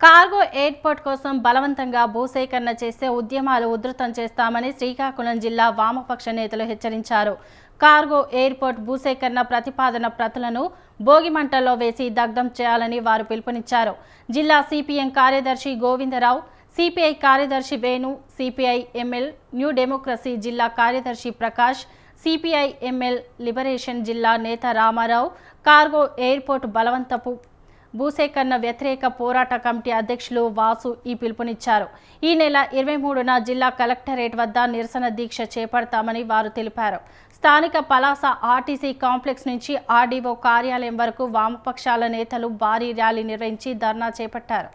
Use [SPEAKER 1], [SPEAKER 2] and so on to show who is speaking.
[SPEAKER 1] Cargo airport కోసం బలవంతంగా భూసేకరణ చేస్తే ఉద్యమాలు ఉధృతం చేస్తామని శ్రీకాకుళం జిల్లా వామపక్ష నేతలు హెచ్చరించారు. కార్గో ఎయిర్పోర్ట్ భూసేకరణ ప్రతిపాదన ప్రతులను భోగిమంటల్లో వేసి దగ్ధం చేయాలని వారు పిలుపునిచ్చారు. జిల్లా సిపిఎం కార్యదర్శి గోవిందరావు సిపిఐ కార్యదర్శి Venu CPI ML new democracy జిల్లా కార్యదర్శి ప్రకాష్ సిపిఐ ఎంఎల్ లిబరేషన్ జిల్లా నేత రామారావు కార్గో ఎయిర్పోర్ట్ బలవంతపు భూసేకరణ వ్యతిరేక పోరాట కమిటీ అధ్యక్షులు వాసు ఈ పిలుపునిచ్చారు. ఈ నెల ఇరవై మూడున జిల్లా కలెక్టరేట్ వద్ద నిరసన దీక్ష చేపడతామని వారు తెలిపారు. స్థానిక పలాస ఆర్టీసీ కాంప్లెక్స్ నుంచి ఆర్డీఓ కార్యాలయం వరకు వామపక్షాల నేతలు భారీ ర్యాలీ నిర్వహించి ధర్నా చేపట్టారు.